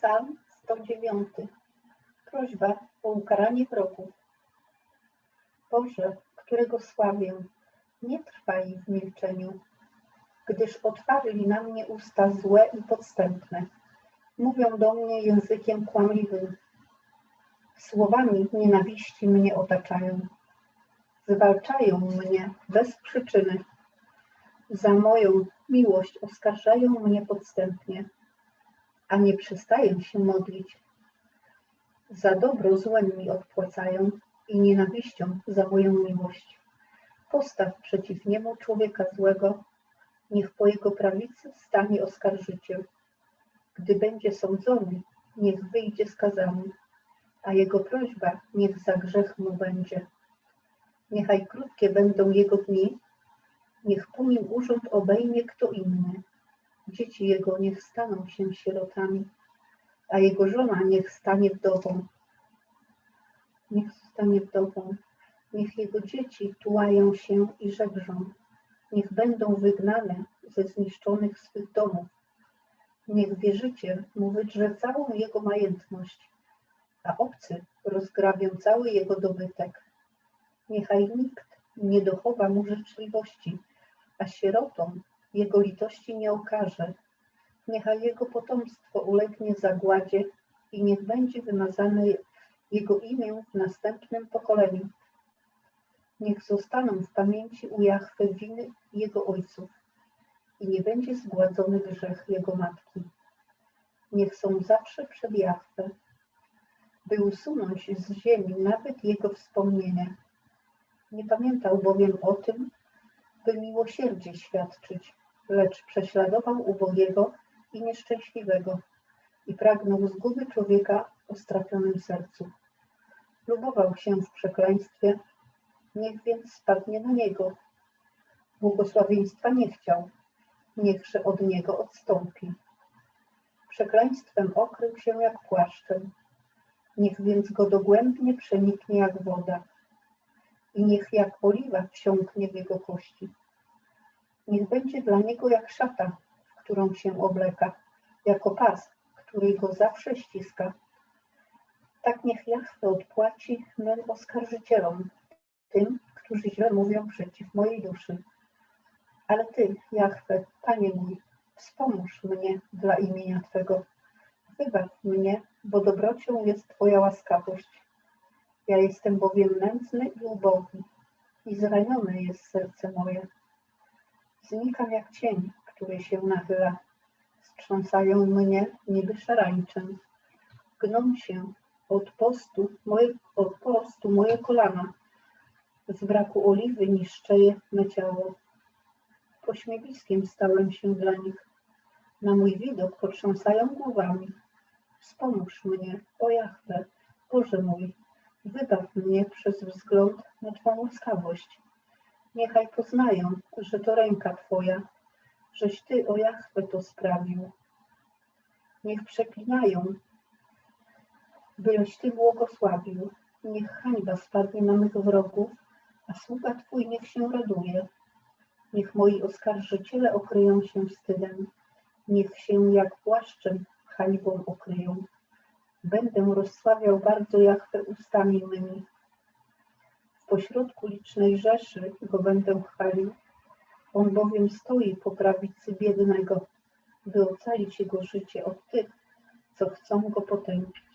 Psalm 109. Prośba o ukaranie wrogów. Boże, którego sławię, nie trwaj w milczeniu, gdyż otwarli na mnie usta złe i podstępne. Mówią do mnie językiem kłamliwym. Słowami nienawiści mnie otaczają. Zwalczają mnie bez przyczyny. Za moją miłość oskarżają mnie podstępnie, a nie przestaję się modlić. Za dobro złem mi odpłacają i nienawiścią za moją miłość. Postaw przeciw niemu człowieka złego, niech po jego prawicy stanie oskarżyciel. Gdy będzie sądzony, niech wyjdzie skazany, a jego prośba niech za grzech mu będzie. Niechaj krótkie będą jego dni, niech po nim urząd obejmie kto inny. Dzieci jego niech staną się sierotami, a jego żona niech stanie wdową. Niech zostanie wdową. Niech jego dzieci tułają się i żebrzą. Niech będą wygnane ze zniszczonych swych domów. Niech wierzyciel mu wydrze całą jego majętność, a obcy rozgrabią cały jego dobytek. Niechaj nikt nie dochowa mu życzliwości, a sierotom jego litości nie okaże. Niechaj jego potomstwo ulegnie zagładzie i niech będzie wymazane jego imię w następnym pokoleniu. Niech zostaną w pamięci u Jahwe winy jego ojców i nie będzie zgładzony grzech jego matki. Niech są zawsze przed Jahwe, by usunąć z ziemi nawet jego wspomnienia. Nie pamiętał bowiem o tym, by miłosierdzie świadczyć, lecz prześladował ubogiego i nieszczęśliwego i pragnął zguby człowieka o strapionym sercu. Lubował się w przekleństwie, niech więc spadnie na niego. Błogosławieństwa nie chciał, niechże od niego odstąpi. Przekleństwem okrył się jak płaszczem, niech więc go dogłębnie przeniknie jak woda i niech jak oliwa wsiąknie w jego kości. Niech będzie dla niego jak szata, w którą się obleka, jako pas, który go zawsze ściska. Tak niech Jachwę odpłaci mym oskarżycielom, tym, którzy źle mówią przeciw mojej duszy. Ale Ty, Jachwę, Panie mój, wspomóż mnie dla imienia Twego. Wybaw mnie, bo dobrocią jest Twoja łaskawość. Ja jestem bowiem nędzny i ubogi i zranione jest serce moje. Znikam jak cień, który się nachyla. Strząsają mnie niby szarańczem. Gną się od postu moje, od postu moje kolana. Z braku oliwy niszczeje me ciało. Pośmiewiskiem stałem się dla nich. Na mój widok potrząsają głowami. Wspomóż mnie, o Jahwe, Boże mój, wybaw mnie przez wzgląd na Twą łaskawość. Niechaj poznają, że to ręka Twoja, żeś Ty, o Jahwe, to sprawił. Niech przeklinają, byleś Ty błogosławił. Niech hańba spadnie na mych wrogów, a sługa Twój niech się raduje. Niech moi oskarżyciele okryją się wstydem, niech się jak płaszczem hańbą okryją. Będę rozsławiał bardzo Jahwe ustami mymi. Pośrodku licznej rzeszy go będę chwalił. On bowiem stoi po prawicy biednego, by ocalić jego życie od tych, co chcą go potępić.